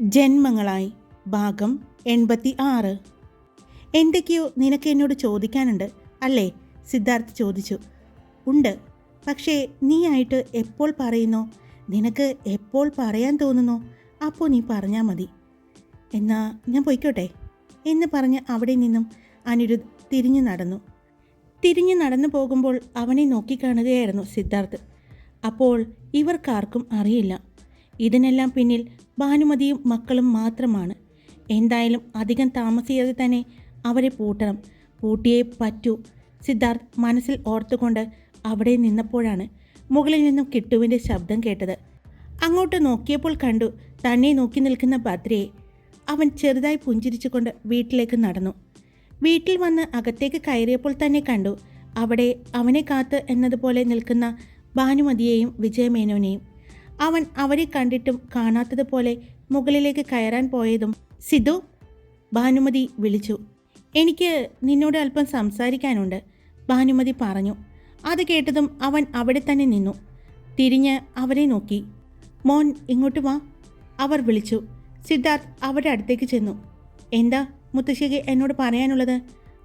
ജന്മങ്ങളായി. ഭാഗം എൺപത്തി ആറ് എന്തൊക്കെയോ നിനക്ക് എന്നോട് ചോദിക്കാനുണ്ട്. അല്ലേ? സിദ്ധാർത്ഥ് ചോദിച്ചു. ഉണ്ട്. പക്ഷേ നീ ആയിട്ട് എപ്പോൾ പറയുന്നോ? നിനക്ക് എപ്പോൾ പറയാൻ തോന്നുന്നു? അപ്പോൾ നീ പറഞ്ഞാൽ മതി. എന്നാ ഞാൻ പൊയ്ക്കോട്ടെ? എന്ന് പറഞ്ഞ് അവിടെ നിന്നും അനിരുദ്ധ് തിരിഞ്ഞു നടന്നു. തിരിഞ്ഞു നടന്നു പോകുമ്പോൾ അവനെ നോക്കിക്കാണുകയായിരുന്നു സിദ്ധാർത്ഥ്. അപ്പോൾ ഇവർക്കാർക്കും അറിയില്ല. ഇതിനെല്ലാം പിന്നിൽ ഭാനുമതിയും മക്കളും മാത്രമാണ്. എന്തായാലും അധികം താമസിയാതെ തന്നെ അവരെ പൂട്ടണം. പൂട്ടിയേ പറ്റൂ. സിദ്ധാർത്ഥ് മനസ്സിൽ ഓർത്തുകൊണ്ട് അവിടെ നിന്നപ്പോഴാണ് മുകളിൽ നിന്നും കിട്ടുവിന്റെ ശബ്ദം കേട്ടത്. അങ്ങോട്ട് നോക്കിയപ്പോൾ കണ്ടു തന്നെ നോക്കി നിൽക്കുന്ന ഭദ്രയെ. അവൻ ചെറുതായി പുഞ്ചിരിച്ചുകൊണ്ട് വീട്ടിലേക്ക് നടന്നു. വീട്ടിൽ വന്ന് അകത്തേക്ക് കയറിയപ്പോൾ തന്നെ കണ്ടു അവിടെ അവനെ കാത്ത് എന്നതുപോലെ നിൽക്കുന്ന ഭാനുമതിയെയും വിജയമേനോനെയും. അവൻ അവരെ കണ്ടിട്ടും കാണാത്തതുപോലെ മുകളിലേക്ക് കയറാൻ പോയതും സിദ്ധു ഭാനുമതി വിളിച്ചു. എനിക്ക് നിന്നോട് അല്പം സംസാരിക്കാനുണ്ട് ഭാനുമതി പറഞ്ഞു. അത് കേട്ടതും അവൻ അവിടെ തന്നെ നിന്നു. തിരിഞ്ഞ് അവരെ നോക്കി. മോൻ ഇങ്ങോട്ട് വാ. അവർ വിളിച്ചു. സിദ്ധാർത്ഥ് അവരുടെ അടുത്തേക്ക് ചെന്നു. എന്താ മുത്തശ്ശിക്ക് എന്നോട് പറയാനുള്ളത്?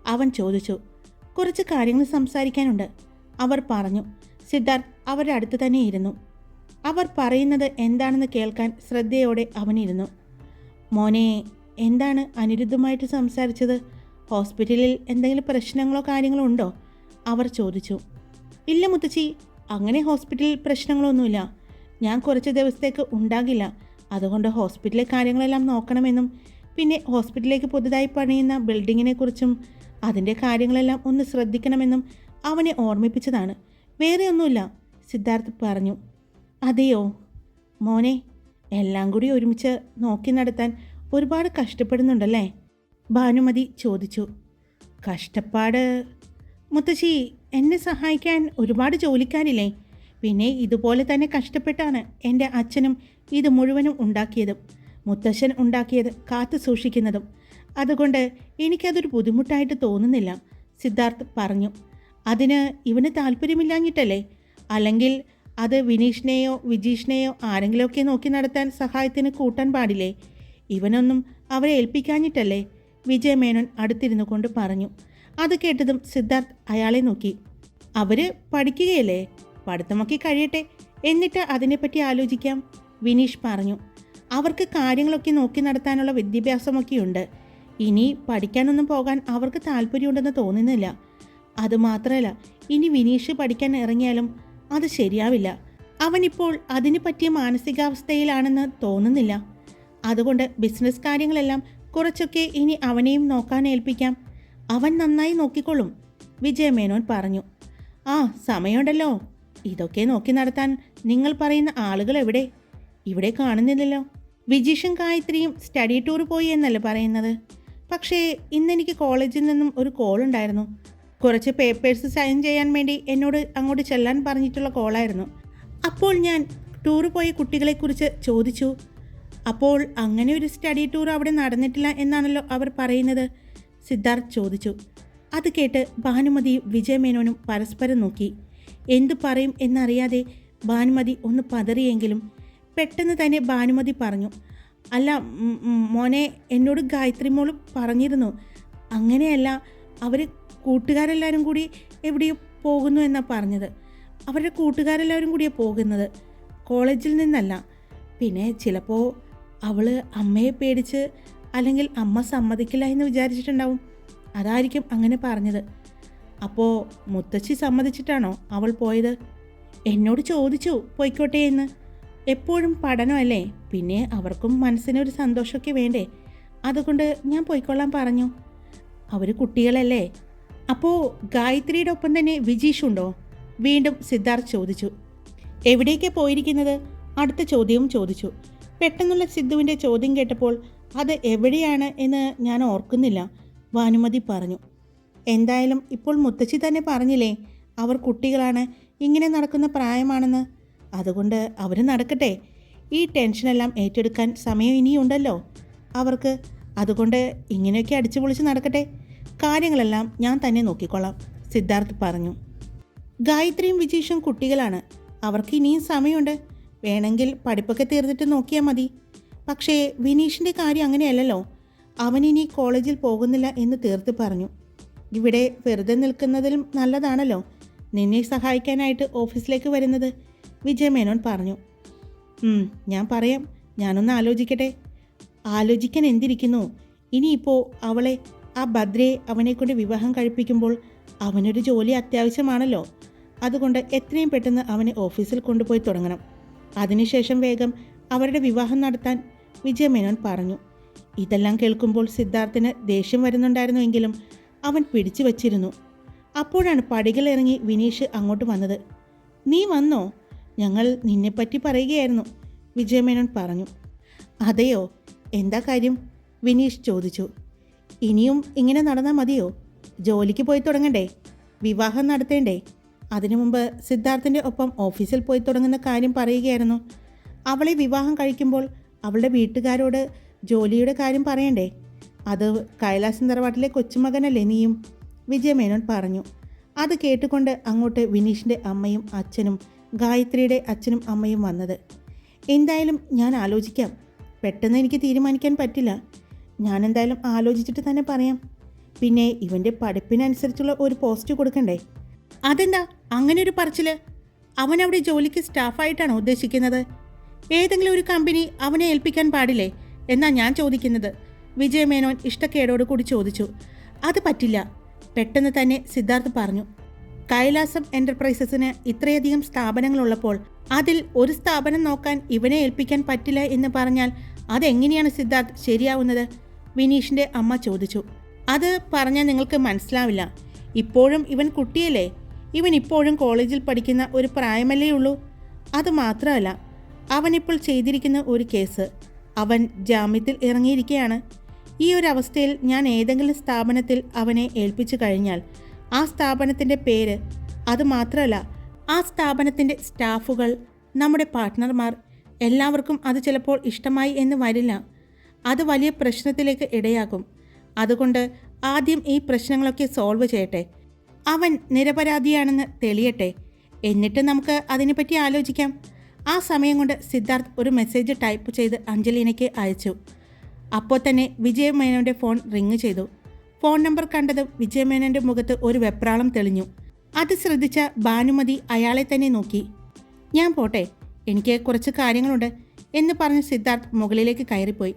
അവൻ ചോദിച്ചു. കുറച്ച് കാര്യങ്ങൾ സംസാരിക്കാനുണ്ട് അവർ പറഞ്ഞു. സിദ്ധാർത്ഥ് അവരുടെ അടുത്ത് തന്നെ ഇരുന്നു. അവർ പറയുന്നത് എന്താണെന്ന് കേൾക്കാൻ ശ്രദ്ധയോടെ അവനിരുന്നു. മോനെ എന്താണ് അനിരുദ്ധമായിട്ട് സംസാരിച്ചത്? ഹോസ്പിറ്റലിൽ എന്തെങ്കിലും പ്രശ്നങ്ങളോ കാര്യങ്ങളോ ഉണ്ടോ? അവർ ചോദിച്ചു. ഇല്ല മുത്തച്ചി അങ്ങനെ ഹോസ്പിറ്റലിൽ പ്രശ്നങ്ങളൊന്നുമില്ല. ഞാൻ കുറച്ച് ദിവസത്തേക്ക് ഉണ്ടാകില്ല. അതുകൊണ്ട് ഹോസ്പിറ്റലിലെ കാര്യങ്ങളെല്ലാം നോക്കണമെന്നും പിന്നെ ഹോസ്പിറ്റലിലേക്ക് പുതുതായി പണിയുന്ന ബിൽഡിങ്ങിനെക്കുറിച്ചും അതിന്റെ കാര്യങ്ങളെല്ലാം ഒന്ന് ശ്രദ്ധിക്കണമെന്നും അവനെ ഓർമ്മിപ്പിച്ചതാണ്. വേറെ ഒന്നുമില്ല സിദ്ധാർത്ഥ് പറഞ്ഞു. അതെയോ? മോനെ എല്ലാം കൂടി ഒരുമിച്ച് നോക്കി നടത്താൻ ഒരുപാട് കഷ്ടപ്പെടുന്നുണ്ടല്ലേ? ഭാനുമതി ചോദിച്ചു. കഷ്ടപ്പാട്? മുത്തശ്ശി എന്നെ സഹായിക്കാൻ ഒരുപാട് ജോലിക്കാരില്ലേ? പിന്നെ ഇതുപോലെ തന്നെ കഷ്ടപ്പെട്ടാണ് എന്റെ അച്ഛനും ഇത് മുഴുവനും ഉണ്ടാക്കിയതും മുത്തശ്ശൻ ഉണ്ടാക്കിയത് കാത്തു സൂക്ഷിക്കുന്നതും. അതുകൊണ്ട് എനിക്കതൊരു ബുദ്ധിമുട്ടായിട്ട് തോന്നുന്നില്ല സിദ്ധാർത്ഥ് പറഞ്ഞു. അതിന് ഇവന് താല്പര്യമില്ലാഞ്ഞിട്ടല്ലേ? അല്ലെങ്കിൽ അത് വിനീഷിനെയോ വിജീഷിനെയോ ആരെങ്കിലുമൊക്കെ നോക്കി നടത്താൻ സഹായത്തിന് കൂട്ടാൻ പാടില്ലേ? ഇവനൊന്നും അവരെ ഏൽപ്പിക്കാഞ്ഞിട്ടല്ലേ? വിജയമേനോൻ അടുത്തിരുന്നു കൊണ്ട് പറഞ്ഞു. അത് കേട്ടതും സിദ്ധാർത്ഥ് അയാളെ നോക്കി. അവർ പഠിക്കുകയല്ലേ? പഠിത്തമൊക്കെ കഴിയട്ടെ. എന്നിട്ട് അതിനെപ്പറ്റി ആലോചിക്കാം. വിനീഷ് പറഞ്ഞു. അവർക്ക് കാര്യങ്ങളൊക്കെ നോക്കി നടത്താനുള്ള വിദ്യാഭ്യാസമൊക്കെയുണ്ട്. ഇനി പഠിക്കാനൊന്നും പോകാൻ അവർക്ക് താല്പര്യമുണ്ടെന്ന് തോന്നുന്നില്ല. അതുമാത്രമല്ല ഇനി വിനീഷ് പഠിക്കാൻ ഇറങ്ങിയാലും അത് ശരിയാവില്ല. അവനിപ്പോൾ അതിനു പറ്റിയ മാനസികാവസ്ഥയിലാണെന്ന് തോന്നുന്നില്ല. അതുകൊണ്ട് ബിസിനസ് കാര്യങ്ങളെല്ലാം കുറച്ചൊക്കെ ഇനി അവനെയും നോക്കാൻ ഏൽപ്പിക്കാം. അവൻ നന്നായി നോക്കിക്കൊള്ളും വിജയമേനോൻ പറഞ്ഞു. ആ സമയമുണ്ടല്ലോ. ഇതൊക്കെ നോക്കി നടത്താൻ നിങ്ങൾ പറയുന്ന ആളുകൾ എവിടെ? ഇവിടെ കാണുന്നില്ലല്ലോ. വിജീഷും ഗായത്രിയും സ്റ്റഡി ടൂർ പോയി എന്നല്ലേ പറയുന്നത്? പക്ഷേ ഇന്നെനിക്ക് കോളേജിൽ നിന്നും ഒരു കോൾ ഉണ്ടായിരുന്നു കുറച്ച് പേപ്പേഴ്സ് സൈൻ ചെയ്യാൻ വേണ്ടി എന്നോട് അങ്ങോട്ട് ചെല്ലാൻ പറഞ്ഞിട്ടുള്ള കോളായിരുന്നു അപ്പോൾ ഞാൻ ടൂർ പോയ കുട്ടികളെക്കുറിച്ച് ചോദിച്ചു. അപ്പോൾ അങ്ങനെ ഒരു സ്റ്റഡി ടൂർ അവിടെ നടന്നിട്ടില്ല എന്നാണല്ലോ അവർ പറയുന്നത്? സിദ്ധാർത്ഥ് ചോദിച്ചു. അത് കേട്ട് ഭാനുമതിയും വിജയമേനോനും പരസ്പരം നോക്കി. എന്തു പറയും എന്നറിയാതെ ഭാനുമതി ഒന്ന് പതറിയെങ്കിലും പെട്ടെന്ന് തന്നെ ഭാനുമതി പറഞ്ഞു. അല്ല മോനെ എന്നോട് ഗായത്രി മോൾ പറഞ്ഞിരുന്നു. അങ്ങനെയല്ല അവർ കൂട്ടുകാരെല്ലാവരും കൂടി എവിടെയോ പോകുന്നു എന്നാണ് പറഞ്ഞത്. അവരുടെ കൂട്ടുകാരെല്ലാവരും കൂടിയാണ് പോകുന്നത്. കോളേജിൽ നിന്നല്ല. പിന്നെ ചിലപ്പോൾ അവൾ അമ്മയെ പേടിച്ച് അല്ലെങ്കിൽ അമ്മ സമ്മതിക്കില്ല എന്ന് വിചാരിച്ചിട്ടുണ്ടാവും. അതായിരിക്കും അങ്ങനെ പറഞ്ഞത്. അപ്പോൾ മുത്തശ്ശി സമ്മതിച്ചിട്ടാണോ അവൾ പോയത്? എന്നോട് ചോദിച്ചു പോയിക്കോട്ടെ എന്ന്. എപ്പോഴും പഠനമല്ലേ പിന്നെ അവർക്കും മനസ്സിനൊരു സന്തോഷമൊക്കെ വേണ്ടേ? അതുകൊണ്ട് ഞാൻ പോയിക്കൊള്ളാൻ പറഞ്ഞു. അവർ കുട്ടികളല്ലേ? അപ്പോൾ ഗായത്രിയുടെ ഒപ്പം തന്നെ വിജീഷ് ഉണ്ടോ വീണ്ടും സിദ്ധാർത്ഥ് ചോദിച്ചു. എവിടേക്ക് പോയിരിക്കുന്നത്? അടുത്ത ചോദ്യവും ചോദിച്ചു. പെട്ടെന്നുള്ള സിദ്ധുവിന്റെ ചോദ്യം കേട്ടപ്പോൾ അത് എവിടെയാണ് എന്ന് ഞാൻ ഓർക്കുന്നില്ല. ഭാനുമതി പറഞ്ഞു. എന്തായാലും ഇപ്പോൾ മുത്തശ്ശി തന്നെ പറഞ്ഞില്ലേ അവർ കുട്ടികളാണ് ഇങ്ങനെ നടക്കുന്ന പ്രായമാണെന്ന്. അതുകൊണ്ട് അവർ നടക്കട്ടെ. ഈ ടെൻഷനെല്ലാം ഏറ്റെടുക്കാൻ സമയം ഇനിയുണ്ടല്ലോ. അവർക്ക് അതുകൊണ്ട് ഇങ്ങനെയൊക്കെ അടിച്ചു പൊളിച്ച് നടക്കട്ടെ. കാര്യങ്ങളെല്ലാം ഞാൻ തന്നെ നോക്കിക്കൊള്ളാം സിദ്ധാർത്ഥ് പറഞ്ഞു. ഗായത്രിയും വിജീഷും കുട്ടികളാണ്. അവർക്ക് ഇനിയും സമയമുണ്ട്. വേണമെങ്കിൽ പഠിപ്പൊക്കെ തീർന്നിട്ട് നോക്കിയാൽ മതി. പക്ഷേ വിനീഷിന്റെ കാര്യം അങ്ങനെയല്ലല്ലോ. അവനിനി കോളേജിൽ പോകുന്നില്ല എന്ന് തീർത്ത് പറഞ്ഞു. ഇവിടെ വെറുതെ നിൽക്കുന്നതിലും നല്ലതാണല്ലോ. നിന്നെ സഹായിക്കാനായിട്ട് ഓഫീസിലേക്ക് വരുന്നത് വിജയമേനോൻ പറഞ്ഞു. "ഉം, ഞാൻ പറയാം. ഞാനൊന്ന് ആലോചിക്കട്ടെ. ആലോചിക്കാൻ എന്തിരിക്കുന്നു? ഇനിയിപ്പോൾ അവളെ ആ ഭദ്രയെ അവനെക്കൊണ്ട് വിവാഹം കഴിപ്പിക്കുമ്പോൾ അവനൊരു ജോലി അത്യാവശ്യമാണല്ലോ. അതുകൊണ്ട് എത്രയും പെട്ടെന്ന് അവനെ ഓഫീസിൽ കൊണ്ടുപോയി തുടങ്ങണം. അതിനുശേഷം വേഗം അവരുടെ വിവാഹം നടത്താൻ വിജയമേനോൻ പറഞ്ഞു. ഇതെല്ലാം കേൾക്കുമ്പോൾ സിദ്ധാർത്ഥിന് ദേഷ്യം വരുന്നുണ്ടായിരുന്നുവെങ്കിലും അവൻ പിടിച്ചു വച്ചിരുന്നു. അപ്പോഴാണ് പടികളിറങ്ങി വിനീഷ് അങ്ങോട്ട് വന്നത്. നീ വന്നോ? ഞങ്ങൾ നിന്നെപ്പറ്റി പറയുകയായിരുന്നു വിജയമേനോൻ പറഞ്ഞു. അതെയോ? എന്താ കാര്യം? വിനീഷ് ചോദിച്ചു. ഇനിയും ഇങ്ങനെ നടന്നാൽ മതിയോ? ജോലിക്ക് പോയി തുടങ്ങണ്ടേ? വിവാഹം നടത്തേണ്ടേ? അതിനു മുമ്പ് സിദ്ധാർത്ഥിന്റെ ഒപ്പം ഓഫീസിൽ പോയി തുടങ്ങുന്ന കാര്യം പറയുകയായിരുന്നു. അവളെ വിവാഹം കഴിക്കുമ്പോൾ അവളുടെ വീട്ടുകാരോട് ജോലിയുടെ കാര്യം പറയണ്ടേ? അത് കൈലാസം തറവാട്ടിലെ കൊച്ചുമകനല്ലേ നീയും? വിജയമേനോൻ പറഞ്ഞു. അത് കേട്ടുകൊണ്ട് അങ്ങോട്ട് വിനീഷിന്റെ അമ്മയും അച്ഛനും ഗായത്രിയുടെ അച്ഛനും അമ്മയും വന്നത്. എന്തായാലും ഞാൻ ആലോചിക്കാം. പെട്ടെന്ന് എനിക്ക് തീരുമാനിക്കാൻ പറ്റില്ല. ഞാൻ എന്തായാലും ആലോചിച്ചിട്ട് തന്നെ പറയാം. പിന്നെ ഇവന്റെ പഠിപ്പിനനുസരിച്ചുള്ള ഒരു പോസ്റ്റ് കൊടുക്കണ്ടേ? അതെന്താ? അങ്ങനെ ഒരു പറച്ചിൽ? അവൻ അവിടെ ജോലിക്ക് സ്റ്റാഫായിട്ടാണോ ഉദ്ദേശിക്കുന്നത്? ഏതെങ്കിലും ഒരു കമ്പനി അവനെ ഏൽപ്പിക്കാൻ പാടില്ലേ? എന്നാ ഞാൻ ചോദിക്കുന്നത്. വിജയമേനോൻ ഇഷ്ടക്കേടോട് കൂടി ചോദിച്ചു. അത് പറ്റില്ല. പെട്ടെന്ന് തന്നെ സിദ്ധാർത്ഥ് പറഞ്ഞു. കൈലാസം എന്റർപ്രൈസസിന് ഇത്രയധികം സ്ഥാപനങ്ങളുള്ളപ്പോൾ അതിൽ ഒരു സ്ഥാപനം നോക്കാൻ ഇവനെ ഏൽപ്പിക്കാൻ പറ്റില്ല എന്ന് പറഞ്ഞാൽ അതെങ്ങനെയാണ് സിദ്ധാർത്ഥ് ശരിയാവുന്നത്? വിനീഷിന്റെ അമ്മ ചോദിച്ചു. അത് പറഞ്ഞാൽ നിങ്ങൾക്ക് മനസ്സിലാവില്ല. ഇപ്പോഴും ഇവൻ കുട്ടിയല്ലേ? ഇവൻ ഇപ്പോഴും കോളേജിൽ പഠിക്കുന്ന ഒരു പ്രായമല്ലേ ഉള്ളൂ? അത് മാത്രമല്ല അവനിപ്പോൾ ചെയ്തിരിക്കുന്ന ഒരു കേസ്. അവൻ ജാമ്യത്തിൽ ഇറങ്ങിയിരിക്കുകയാണ്. ഈ ഒരു അവസ്ഥയിൽ ഞാൻ ഏതെങ്കിലും സ്ഥാപനത്തിൽ അവനെ ഏൽപ്പിച്ചു കഴിഞ്ഞാൽ ആ സ്ഥാപനത്തിന്റെ പേര് അത് മാത്രമല്ല ആ സ്ഥാപനത്തിന്റെ സ്റ്റാഫുകൾ നമ്മുടെ പാർട്ട്ണർമാർ എല്ലാവർക്കും അത് ചിലപ്പോൾ ഇഷ്ടമായി എന്ന് വരില്ല. അത് വലിയ പ്രശ്നത്തിലേക്ക് ഇടയാകും. അതുകൊണ്ട് ആദ്യം ഈ പ്രശ്നങ്ങളൊക്കെ സോൾവ് ചെയ്യട്ടെ. അവൻ നിരപരാധിയാണെന്ന് തെളിയട്ടെ. എന്നിട്ട് നമുക്ക് അതിനെപ്പറ്റി ആലോചിക്കാം. ആ സമയം കൊണ്ട് സിദ്ധാർത്ഥ് ഒരു മെസ്സേജ് ടൈപ്പ് ചെയ്ത് അഞ്ജലീനയ്ക്ക് അയച്ചു. അപ്പോൾ തന്നെ വിജയമേനോന്റെ ഫോൺ റിങ് ചെയ്തു. ഫോൺ നമ്പർ കണ്ടതും വിജയമേനോന്റെ മുഖത്ത് ഒരു വെപ്രാളം തെളിഞ്ഞു. അത് ശ്രദ്ധിച്ച ഭാനുമതി അയാളെ തന്നെ നോക്കി. ഞാൻ പോട്ടെ എനിക്ക് കുറച്ച് കാര്യങ്ങളുണ്ട് എന്ന് പറഞ്ഞ് സിദ്ധാർത്ഥ് മുകളിലേക്ക് കയറിപ്പോയി.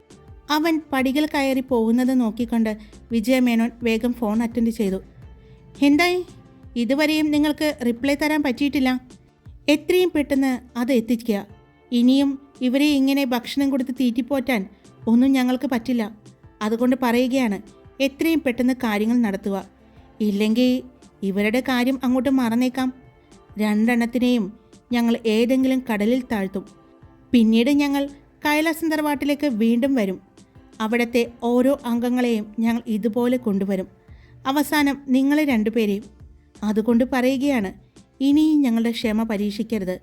അവൻ പടികൾ കയറി പോകുന്നത് നോക്കിക്കൊണ്ട് വിജയമേനോൻ വേഗം ഫോൺ അറ്റൻഡ് ചെയ്തു. എന്തായി? ഇതുവരെയും നിങ്ങൾക്ക് റിപ്ലൈ തരാൻ പറ്റിയിട്ടില്ല. എത്രയും പെട്ടെന്ന് അത് എത്തിക്കുക. ഇനിയും ഇവരെ ഇങ്ങനെ ഭക്ഷണം കൊടുത്ത് തീറ്റിപ്പോറ്റാൻ ഒന്നും ഞങ്ങൾക്ക് പറ്റില്ല. അതുകൊണ്ട് പറയുകയാണ് എത്രയും പെട്ടെന്ന് കാര്യങ്ങൾ നടത്തുക. ഇല്ലെങ്കിൽ ഇവരുടെ കാര്യം അങ്ങോട്ട് മറന്നേക്കാം. രണ്ടെണ്ണത്തിനെയും ഞങ്ങൾ ഏതെങ്കിലും കടലിൽ താഴ്ത്തും. പിന്നീട് ഞങ്ങൾ കൈലാസം തറവാട്ടിലേക്ക് വീണ്ടും വരും. അവിടുത്തെ ഓരോ അംഗങ്ങളെയും ഞങ്ങൾ ഇതുപോലെ കൊണ്ടുവരും. അവസാനം നിങ്ങളെ രണ്ടുപേരെയും. അതുകൊണ്ട് പറയുകയാണ് ഇനിയും ഞങ്ങളുടെ ക്ഷമ പരീക്ഷിക്കരുത്.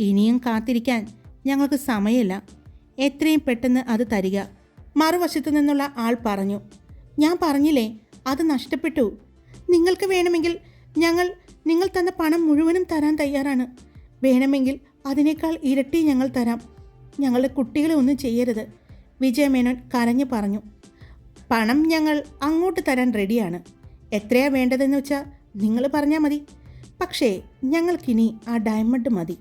ഇനിയും കാത്തിരിക്കാൻ ഞങ്ങൾക്ക് സമയമില്ല. എത്രയും പെട്ടെന്ന് അത് തരിക. മറുവശത്തു നിന്നുള്ള ആൾ പറഞ്ഞു ഞാൻ പറഞ്ഞില്ലേ അത് നഷ്ടപ്പെട്ടു. നിങ്ങൾക്ക് വേണമെങ്കിൽ ഞങ്ങൾ നിങ്ങൾ തന്ന പണം മുഴുവനും തരാൻ തയ്യാറാണ്. വേണമെങ്കിൽ അതിനേക്കാൾ ഇരട്ടി ഞങ്ങൾ തരാം. ഞങ്ങളുടെ കുട്ടികളെ ഒന്നും ചെയ്യരുത്. വിജയമേനോൻ കരഞ്ഞു പറഞ്ഞു. പണം ഞങ്ങൾ അങ്ങോട്ട് തരാൻ റെഡിയാണ്. എത്രയാ വേണ്ടതെന്ന് വെച്ചാൽ നിങ്ങൾ പറഞ്ഞാൽ മതി. പക്ഷേ ഞങ്ങൾക്കിനി ആ ഡയമണ്ട് മതി.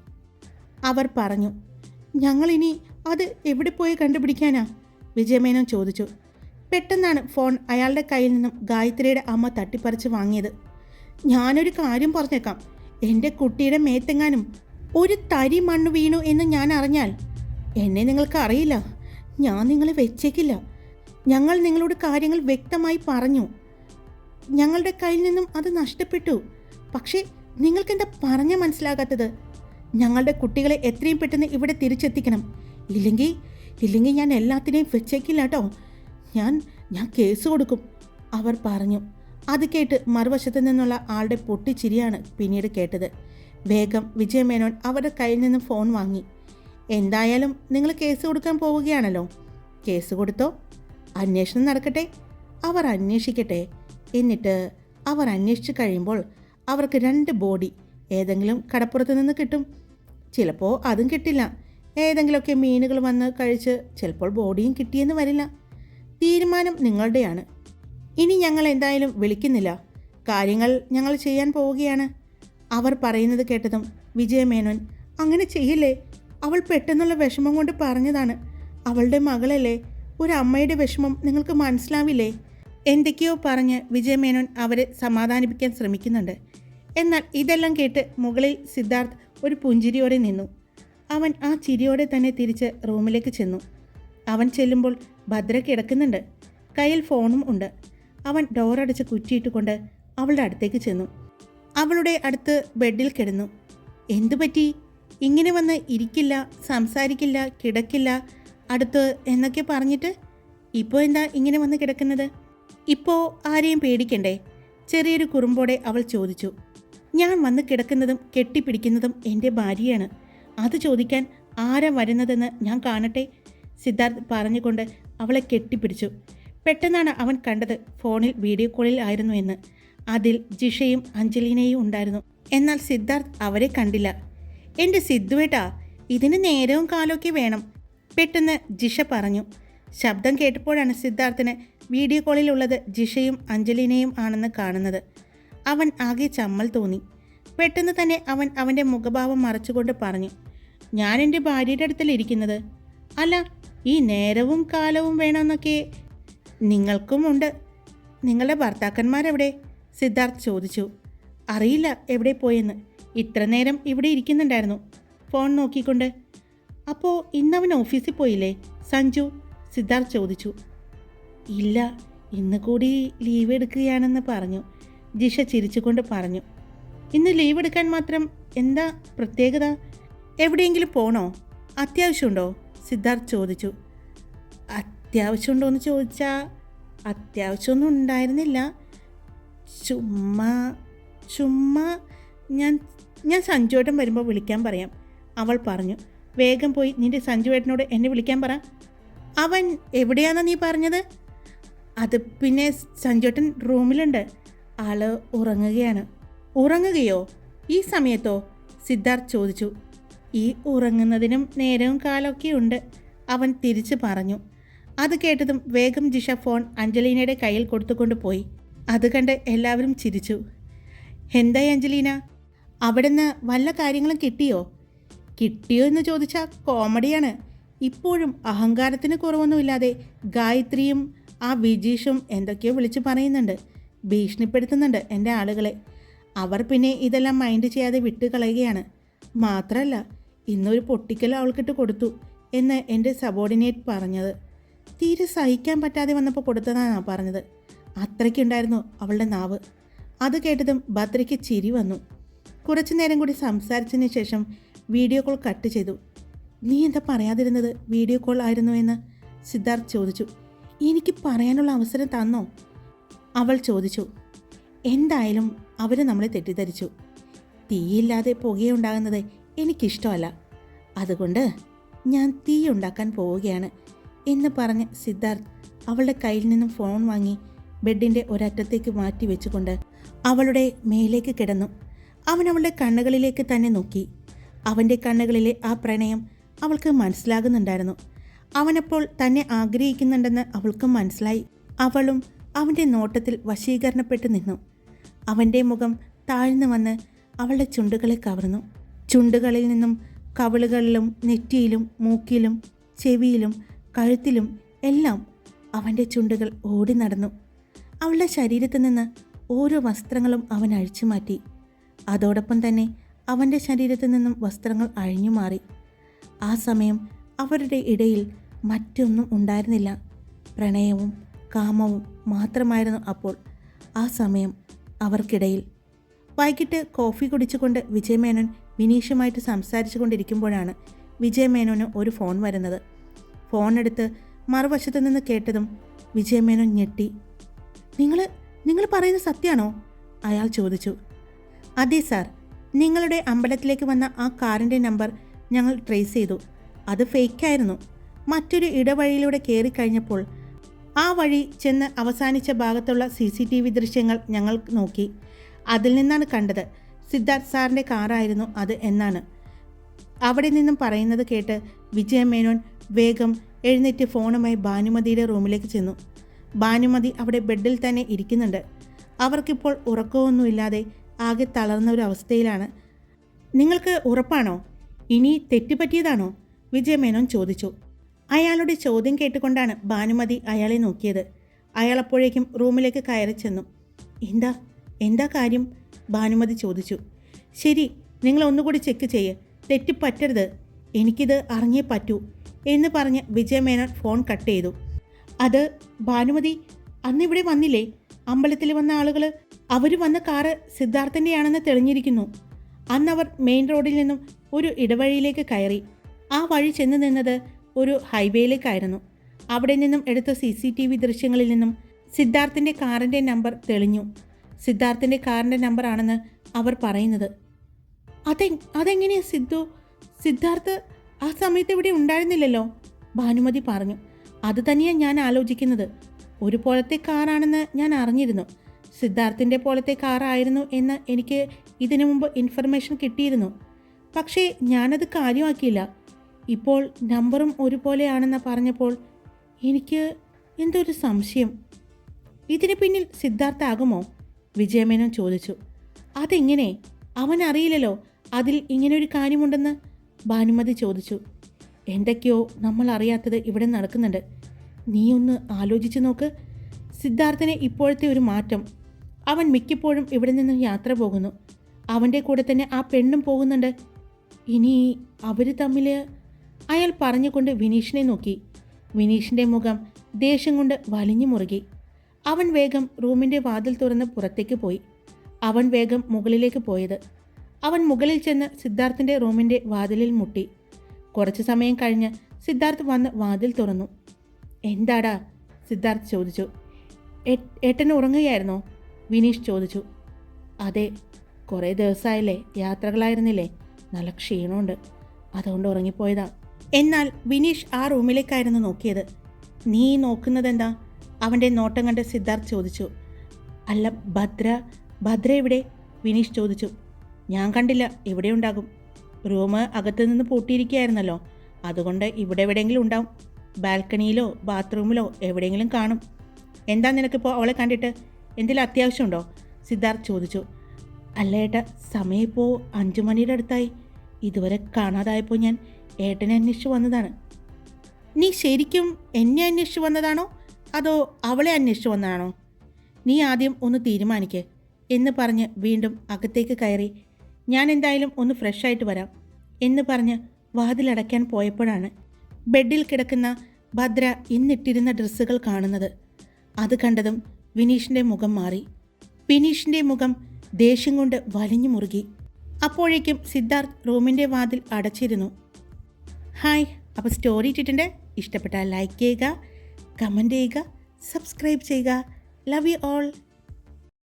അവർ പറഞ്ഞു. ഞങ്ങളിനി അത് എവിടെ പോയി കണ്ടുപിടിക്കാനാ? വിജയമേനോൻ ചോദിച്ചു. പെട്ടെന്നാണ് ഫോൺ അയാളുടെ കയ്യിൽ നിന്നും ഗായത്രിയുടെ അമ്മ തട്ടിപ്പറിച്ച് വാങ്ങിയത്. ഞാനൊരു കാര്യം പറഞ്ഞേക്കാം. എന്റെ കുട്ടിയുടെ മേത്തെങ്ങാനും ഒരു തരി മണ്ണ് വീണു എന്ന് ഞാൻ അറിഞ്ഞാൽ എന്നെ നിങ്ങൾക്ക് അറിയില്ല ഞാൻ നിങ്ങളെ വെച്ചേക്കില്ല. ഞങ്ങൾ നിങ്ങളോട് കാര്യങ്ങൾ വ്യക്തമായി പറഞ്ഞു. ഞങ്ങളുടെ കയ്യിൽ നിന്നും അത് നഷ്ടപ്പെട്ടു. പക്ഷേ നിങ്ങൾക്കെന്താ പറഞ്ഞ മനസ്സിലാകാത്തത്? ഞങ്ങളുടെ കുട്ടികളെ എത്രയും പെട്ടെന്ന് ഇവിടെ തിരിച്ചെത്തിക്കണം. ഇല്ലെങ്കിൽ ഇല്ലെങ്കിൽ ഞാൻ എല്ലാത്തിനെയും വെച്ചേക്കില്ല കേട്ടോ. ഞാൻ ഞാൻ കേസ് കൊടുക്കും അവർ പറഞ്ഞു. അത് കേട്ട് മറുവശത്ത് നിന്നുള്ള ആളുടെ പൊട്ടിച്ചിരിയാണ് പിന്നീട് കേട്ടത്. വേഗം വിജയമേനോൻ അവരുടെ കയ്യിൽ നിന്ന് ഫോൺ വാങ്ങി. എന്തായാലും നിങ്ങൾ കേസ് കൊടുക്കാൻ പോവുകയാണല്ലോ. കേസ് കൊടുത്തോ? അന്വേഷണം നടക്കട്ടെ. അവർ അന്വേഷിക്കട്ടെ. എന്നിട്ട് അവർ അന്വേഷിച്ച് കഴിയുമ്പോൾ അവർക്ക് രണ്ട് ബോഡി ഏതെങ്കിലും കടപ്പുറത്ത് നിന്ന് കിട്ടും. ചിലപ്പോൾ അതും കിട്ടില്ല. ഏതെങ്കിലുമൊക്കെ മീനുകൾ വന്ന് കഴിച്ച് ചിലപ്പോൾ ബോഡിയും കിട്ടിയെന്ന് വരില്ല. തീരുമാനം നിങ്ങളുടെയാണ്. ഇനി ഞങ്ങൾ എന്തായാലും വിളിക്കുന്നില്ല. കാര്യങ്ങൾ ഞങ്ങൾ ചെയ്യാൻ പോവുകയാണ്. അവർ പറയുന്നത് കേട്ടതും വിജയമേനോൻ അങ്ങനെ ചെയ്യില്ലേ? അവൾ പെട്ടെന്നുള്ള വിഷമം കൊണ്ട് പറഞ്ഞതാണ്. അവളുടെ മകളല്ലേ? ഒരു അമ്മയുടെ വിഷമം നിങ്ങൾക്ക് മനസ്സിലാവില്ലേ? എന്തൊക്കെയോ പറഞ്ഞ് വിജയമേനോൻ അവരെ സമാധാനിപ്പിക്കാൻ ശ്രമിക്കുന്നുണ്ട്. എന്നാൽ ഇതെല്ലാം കേട്ട് മുകളിൽ സിദ്ധാർത്ഥ് ഒരു പുഞ്ചിരിയോടെ നിന്നു. അവൻ ആ ചിരിയോടെ തന്നെ തിരിച്ച് റൂമിലേക്ക് ചെന്നു. അവൻ ചെല്ലുമ്പോൾ ഭദ്ര കിടക്കുന്നുണ്ട്. കയ്യിൽ ഫോണും ഉണ്ട്. അവൻ ഡോറടച്ച് കുറ്റിയിട്ടുകൊണ്ട് അവളുടെ അടുത്തേക്ക് ചെന്നു. അവളുടെ അടുത്ത് ബെഡിൽ കിടന്നു. എന്തു പറ്റി? ഇങ്ങനെ വന്ന് ഇരിക്കില്ല സംസാരിക്കില്ല കിടക്കില്ല അടുത്ത് എന്നൊക്കെ പറഞ്ഞിട്ട് ഇപ്പോൾ എന്താ ഇങ്ങനെ വന്ന് കിടക്കുന്നത്? ഇപ്പോൾ ആരെയും പേടിക്കണ്ടേ? ചെറിയൊരു കുറുമ്പോടെ അവൾ ചോദിച്ചു. ഞാൻ വന്ന് കിടക്കുന്നതും കെട്ടിപ്പിടിക്കുന്നതും എന്റെ ഭാര്യയാണ്. അത് ചോദിക്കാൻ ആരാ വരുന്നതെന്ന് ഞാൻ കാണട്ടെ? സിദ്ധാർത്ഥ് പറഞ്ഞുകൊണ്ട് അവളെ കെട്ടിപ്പിടിച്ചു. പെട്ടെന്നാണ് അവൻ കണ്ടത് ഫോണിൽ വീഡിയോ കോളിൽ ആയിരുന്നു എന്ന്. അതിൽ ജിഷയും അഞ്ജലീനയും ഉണ്ടായിരുന്നു. എന്നാൽ സിദ്ധാർത്ഥ് അവരെ കണ്ടില്ല. എന്റെ സിദ്ധുവേട്ടാ ഇതിന് നേരവും കാലമൊക്കെ വേണം. പെട്ടെന്ന് ജിഷ പറഞ്ഞു. ശബ്ദം കേട്ടപ്പോഴാണ് സിദ്ധാർത്ഥിന് വീഡിയോ കോളിലുള്ളത് ജിഷയും അഞ്ജലിനെയും ആണെന്ന് കാണുന്നത്. അവൻ ആകെ ചമ്മൽ തോന്നി. പെട്ടെന്ന് തന്നെ അവൻ അവന്റെ മുഖഭാവം മറച്ചുകൊണ്ട് പറഞ്ഞു ഞാൻ എന്റെ ഭാര്യയുടെ അടുത്തലിരിക്കുന്നത് അല്ല ഈ നേരവും കാലവും വേണമെന്നൊക്കെ നിങ്ങൾക്കും ഉണ്ട്. നിങ്ങളുടെ ഭർത്താക്കന്മാരെവിടെ? സിദ്ധാർത്ഥ് ചോദിച്ചു. അറിയില്ല എവിടെ പോയെന്ന്. ഇത്ര നേരം ഇവിടെ ഇരിക്കുന്നുണ്ടായിരുന്നു. ഫോൺ നോക്കിക്കൊണ്ട് അപ്പോൾ ഇന്നവൻ ഓഫീസിൽ പോയില്ലേ? സഞ്ജു സിദ്ധാർത്ഥ് ചോദിച്ചു. ഇല്ല ഇന്ന് കൂടി ലീവ് എടുക്കുകയാണെന്ന് പറഞ്ഞു ജിഷ ചിരിച്ചുകൊണ്ട് പറഞ്ഞു. ഇന്ന് ലീവ് എടുക്കാൻ മാത്രം എന്താ പ്രത്യേകത? എവിടെയെങ്കിലും പോണോ? അത്യാവശ്യമുണ്ടോ? സിദ്ധാർത്ഥ് ചോദിച്ചു. അത്യാവശ്യമുണ്ടോ എന്ന് ചോദിച്ചാൽ അത്യാവശ്യമൊന്നും ഉണ്ടായിരുന്നില്ല. ചുമ്മാ ചുമ്മാ ഞാൻ ഞാൻ സഞ്ജുവേട്ടൻ വരുമ്പോൾ വിളിക്കാൻ പറയാം. അവൾ പറഞ്ഞു വേഗം പോയി നിന്റെ സഞ്ജുവേട്ടനോട് എന്നെ വിളിക്കാൻ പറ. അവൻ എവിടെയാണെന്ന് നീ പറഞ്ഞത്? അത് പിന്നെ സഞ്ജുവേട്ടൻ റൂമിലുണ്ട്. ആൾ ഉറങ്ങുകയാണ്. ഉറങ്ങുകയോ? ഈ സമയത്തോ? സിദ്ധാർത്ഥ് ചോദിച്ചു. ഈ ഉറങ്ങുന്നതിനും നേരവും കാലമൊക്കെ ഉണ്ട് അവൻ തിരിച്ചു പറഞ്ഞു. അത് കേട്ടതും വേഗം ജിഷ ഫോൺ അഞ്ജലീനയുടെ കയ്യിൽ കൊടുത്തുകൊണ്ട് പോയി. അത് കണ്ട് എല്ലാവരും ചിരിച്ചു. എന്തായി അഞ്ജലീന? അവിടുന്ന് വല്ല കാര്യങ്ങളും കിട്ടിയോ? കിട്ടിയോ എന്ന് ചോദിച്ചാൽ കോമഡിയാണ്. ഇപ്പോഴും അഹങ്കാരത്തിന് കുറവൊന്നുമില്ലാതെ ഗായത്രിയും ആ വിജീഷും എന്തൊക്കെയോ വിളിച്ച് പറയുന്നുണ്ട്. ഭീഷണിപ്പെടുത്തുന്നുണ്ട് എന്റെ ആളുകളെ. അവർ പിന്നെ ഇതെല്ലാം മൈൻഡ് ചെയ്യാതെ വിട്ട് കളയുകയാണ്. മാത്രമല്ല ഇന്നൊരു പൊട്ടിക്കൽ അവൾക്കിട്ട് കൊടുത്തു എന്ന് എന്റെ സബോർഡിനേറ്റ് പറഞ്ഞത്. തീരെ സഹിക്കാൻ പറ്റാതെ വന്നപ്പോൾ കൊടുത്തതാണ് പറഞ്ഞത്. അത്രയ്ക്കുണ്ടായിരുന്നു അവളുടെ നാവ്. അത് കേട്ടതും ഭദ്രയ്ക്ക് ചിരി വന്നു. കുറച്ചു നേരം കൂടി സംസാരിച്ചതിന് ശേഷം വീഡിയോ കോൾ കട്ട് ചെയ്തു. നീ എന്താ പറയാതിരുന്നത്? വീഡിയോ കോൾ ആയിരുന്നു എന്ന്? സിദ്ധാർത്ഥ് ചോദിച്ചു. എനിക്ക് പറയാനുള്ള അവസരം തന്നോ? അവൾ ചോദിച്ചു. എന്തായാലും അവർ നമ്മളെ തെറ്റിദ്ധരിച്ചു. തീയില്ലാതെ പുകയുണ്ടാകുന്നത് എനിക്കിഷ്ടമല്ല. അതുകൊണ്ട് ഞാൻ തീ ഉണ്ടാക്കാൻ പോവുകയാണ് എന്ന് പറഞ്ഞ് സിദ്ധാർത്ഥ് അവളുടെ കയ്യിൽ നിന്നും ഫോൺ വാങ്ങി ബെഡിന്റെ ഒരറ്റത്തേക്ക് മാറ്റി വെച്ചുകൊണ്ട് അവളുടെ മേലേക്ക് കിടന്നു. അവൻ അവളുടെ കണ്ണുകളിലേക്ക് തന്നെ നോക്കി. അവന്റെ കണ്ണുകളിലെ ആ പ്രണയം അവൾക്ക് മനസ്സിലാകുന്നുണ്ടായിരുന്നു. അവനപ്പോൾ തന്നെ ആഗ്രഹിക്കുന്നുണ്ടെന്ന് അവൾക്ക് മനസ്സിലായി. അവളും അവന്റെ നോട്ടത്തിൽ വശീകരണപ്പെട്ട് നിന്നു. അവന്റെ മുഖം താഴ്ന്നു വന്ന് അവളുടെ ചുണ്ടുകളെ കവർന്നു. ചുണ്ടുകളിൽ നിന്നും കവിളുകളിലും നെറ്റിയിലും മൂക്കിലും ചെവിയിലും കഴുത്തിലും എല്ലാം അവന്റെ ചുണ്ടുകൾ ഓടി നടന്നു. അവളുടെ ശരീരത്തിൽ നിന്ന് ഓരോ വസ്ത്രങ്ങളും അവൻ അഴിച്ചു മാറ്റി അതോടൊപ്പം തന്നെ അവന്റെ ശരീരത്തിൽ നിന്നും വസ്ത്രങ്ങൾ അഴിഞ്ഞു മാറി. ആ സമയം അവരുടെ ഇടയിൽ മറ്റൊന്നും ഉണ്ടായിരുന്നില്ല. പ്രണയവും കാമവും മാത്രമായിരുന്നു അപ്പോൾ. ആ സമയം അവർക്കിടയിൽ. വൈകിട്ട് കോഫി കുടിച്ചുകൊണ്ട് വിജയമേനോൻ വിനീഷുമായിട്ട് സംസാരിച്ചു കൊണ്ടിരിക്കുമ്പോഴാണ് വിജയമേനോന് ഒരു ഫോൺ വരുന്നത്. ഫോൺ എടുത്ത് മറുവശത്തു നിന്ന് കേട്ടതും വിജയമേനോൻ ഞെട്ടി. നിങ്ങൾ നിങ്ങൾ പറയുന്നത് സത്യമാണോ? അയാൾ ചോദിച്ചു. അതെ സാർ. നിങ്ങളുടെ അമ്പലത്തിലേക്ക് വന്ന ആ കാറിന്റെ നമ്പർ ഞങ്ങൾ ട്രേസ് ചെയ്തു. അത് ഫേക്കായിരുന്നു മറ്റൊരു ഇടവഴിയിലൂടെ കയറി കഴിഞ്ഞപ്പോൾ ആ വഴി ചെന്ന് അവസാനിച്ച ഭാഗത്തുള്ള സി സി ടി വി ദൃശ്യങ്ങൾ ഞങ്ങൾ നോക്കി. അതിൽ നിന്നാണ് കണ്ടത്. സിദ്ധാർത്ഥ് സാറിന്റെ കാറായിരുന്നു അത് എന്നാണ്. അവിടെ നിന്നും പറയുന്നത് കേട്ട് വിജയമേനോൻ വേഗം എഴുന്നേറ്റ് ഫോണുമായി ഭാനുമതിയുടെ റൂമിലേക്ക് ചെന്നു. ഭാനുമതി അവിടെ ബെഡിൽ തന്നെ ഇരിക്കുന്നുണ്ട്. അവർക്കിപ്പോൾ ഉറക്കമൊന്നുമില്ലാതെ ആകെ തളർന്ന ഒരു അവസ്ഥയിലാണ്. നിങ്ങൾക്ക് ഉറപ്പാണോ? ഇനി തെറ്റുപറ്റിയതാണോ? വിജയമേനോൻ ചോദിച്ചു. അയാളുടെ ചോദ്യം കേട്ടുകൊണ്ടാണ് ഭാനുമതി അയാളെ നോക്കിയത്. അയാൾ അപ്പോഴേക്കും റൂമിലേക്ക് കയറി ചെന്നു. എന്താ? എന്താ കാര്യം? ഭാനുമതി ചോദിച്ചു. ശരി നിങ്ങൾ ഒന്നുകൂടി ചെക്ക് ചെയ്യ്. തെറ്റ് പറ്റരുത്. എനിക്കിത് അറിഞ്ഞേ പറ്റൂ എന്ന് പറഞ്ഞ് വിജയമേനോൻ ഫോൺ കട്ട് ചെയ്തു. അത് ഭാനുമതി അന്നിവിടെ വന്നില്ലേ? അമ്പലത്തിൽ വന്ന ആളുകൾ അവർ വന്ന കാറ് സിദ്ധാർത്ഥന്റെയാണെന്ന് തെളിഞ്ഞിരിക്കുന്നു. അന്ന് അവർ മെയിൻ റോഡിൽ നിന്നും ഒരു ഇടവഴിയിലേക്ക് കയറി. ആ വഴി ചെന്ന് നിന്നത് ഒരു ഹൈവേയിലേക്കായിരുന്നു. അവിടെ നിന്നും എടുത്ത സി സി ടി വി ദൃശ്യങ്ങളിൽ നിന്നും സിദ്ധാർത്ഥിന്റെ കാറിന്റെ നമ്പർ തെളിഞ്ഞു. സിദ്ധാർത്ഥിന്റെ കാറിന്റെ നമ്പർ ആണെന്ന് അവർ പറയുന്നത്. അതെ അതെങ്ങനെയാ സിദ്ധു? സിദ്ധാർത്ഥ് ആ സമയത്ത് ഇവിടെ ഉണ്ടായിരുന്നില്ലല്ലോ? ഭാനുമതി പറഞ്ഞു. അത് തന്നെയാണ് ഞാൻ ആലോചിക്കുന്നത്. ഒരു പോലത്തെ കാറാണെന്ന് ഞാൻ അറിഞ്ഞിരുന്നു. സിദ്ധാർത്ഥിന്റെ പോലത്തെ കാറായിരുന്നു എന്ന് എനിക്ക് ഇതിനു മുമ്പ് ഇൻഫർമേഷൻ കിട്ടിയിരുന്നു. പക്ഷേ ഞാനത് കാര്യമാക്കിയില്ല. ഇപ്പോൾ നമ്പറും ഒരുപോലെയാണെന്ന് പറഞ്ഞപ്പോൾ എനിക്ക് എന്തൊരു സംശയം. ഇതിന് പിന്നിൽ സിദ്ധാർത്ഥ ആകുമോ? വിജയമേനോൻ ചോദിച്ചു. അതെങ്ങനെ? അവൻ അറിയില്ലല്ലോ. അതിൽ ഇങ്ങനെ ഒരു കാര്യമുണ്ടെന്ന് ഭാനുമതി ചോദിച്ചു. എന്തൊക്കെയോ നമ്മൾ അറിയാത്തത് ഇവിടെ നടക്കുന്നുണ്ട്. നീ ഒന്ന് ആലോചിച്ച് നോക്ക്. സിദ്ധാർത്ഥനെ ഇപ്പോഴത്തെ ഒരു മാറ്റം. അവൻ മിക്കപ്പോഴും ഇവിടെ നിന്ന് യാത്ര പോകുന്നു. അവന്റെ കൂടെ തന്നെ ആ പെണ്ണും പോകുന്നുണ്ട്. ഇനി അവർ തമ്മിൽ അയാൾ പറഞ്ഞുകൊണ്ട് വിനീഷിനെ നോക്കി. വിനീഷിന്റെ മുഖം ദേഷ്യം കൊണ്ട് വലിഞ്ഞു മുറുകി. അവൻ വേഗം റൂമിന്റെ വാതിൽ തുറന്ന് പുറത്തേക്ക് പോയി. അവൻ വേഗം മുകളിലേക്ക് പോയത്. അവൻ മുകളിൽ ചെന്ന് സിദ്ധാർത്ഥിന്റെ റൂമിന്റെ വാതിലിൽ മുട്ടി. കുറച്ച് സമയം കഴിഞ്ഞ് സിദ്ധാർത്ഥ് വന്ന് വാതിൽ തുറന്നു. എന്താടാ? സിദ്ധാർത്ഥ് ചോദിച്ചു. "ഏ- ഏട്ടൻ ഉറങ്ങുകയായിരുന്നോ? വിനീഷ് ചോദിച്ചു. അതെ കുറേ ദിവസമായില്ലേ യാത്രകളായിരുന്നില്ലേ? നല്ല ക്ഷീണമുണ്ട്. അതുകൊണ്ട് ഉറങ്ങിപ്പോയതാ. എന്നാൽ വിനീഷ് ആ റൂമിലേക്കായിരുന്നു നോക്കിയത്. നീ നോക്കുന്നതെന്താ? അവന്റെ നോട്ടം കണ്ട് സിദ്ധാർത്ഥ് ചോദിച്ചു. അല്ല ഭദ്ര ഭദ്ര എവിടെ? വിനീഷ് ചോദിച്ചു. ഞാൻ കണ്ടില്ല ഇവിടെ ഉണ്ടാകും. റൂം അകത്തു നിന്ന് പൂട്ടിയിരിക്കുകയായിരുന്നല്ലോ. അതുകൊണ്ട് ഇവിടെ എവിടെയെങ്കിലും ഉണ്ടാവും. ബാൽക്കണിയിലോ ബാത്റൂമിലോ എവിടെയെങ്കിലും കാണും. എന്താ നിനക്കിപ്പോൾ അവളെ കണ്ടിട്ട്? എന്തെങ്കിലും അത്യാവശ്യമുണ്ടോ? സിദ്ധാർത്ഥ് ചോദിച്ചു. അല്ല ഏട്ട സമയം അഞ്ചു മണിയുടെ അടുത്തായി. ഇതുവരെ കാണാതായപ്പോൾ ഞാൻ ഏട്ടനെ അന്വേഷിച്ച് വന്നതാണ്. നീ ശരിക്കും എന്നെ അന്വേഷിച്ച് വന്നതാണോ? അതോ അവളെ അന്വേഷിച്ച് വന്നതാണോ? നീ ആദ്യം ഒന്ന് തീരുമാനിക്കേ എന്ന് പറഞ്ഞ് വീണ്ടും അകത്തേക്ക് കയറി. ഞാൻ എന്തായാലും ഒന്ന് ഫ്രഷായിട്ട് വരാം എന്ന് പറഞ്ഞ് വാതിലടയ്ക്കാൻ പോയപ്പോഴാണ് ബെഡിൽ കിടക്കുന്ന ഭദ്ര ഇന്നിട്ടിരുന്ന ഡ്രസ്സുകൾ കാണുന്നത്. അത് കണ്ടതും വിനീഷിന്റെ മുഖം മാറി. വിനീഷിന്റെ മുഖം ദേഷ്യം കൊണ്ട് വലിഞ്ഞു മുറുകി. അപ്പോഴേക്കും സിദ്ധാർത്ഥ് റൂമിന്റെ വാതിൽ അടച്ചിരുന്നു. ഹായ് അപ്പോൾ സ്റ്റോറി ഇട്ടിട്ടുണ്ട്. ഇഷ്ടപ്പെട്ടാൽ ലൈക്ക് ചെയ്യുക കമന്റ് ചെയ്യുക സബ്സ്ക്രൈബ് ചെയ്യുക. Love you all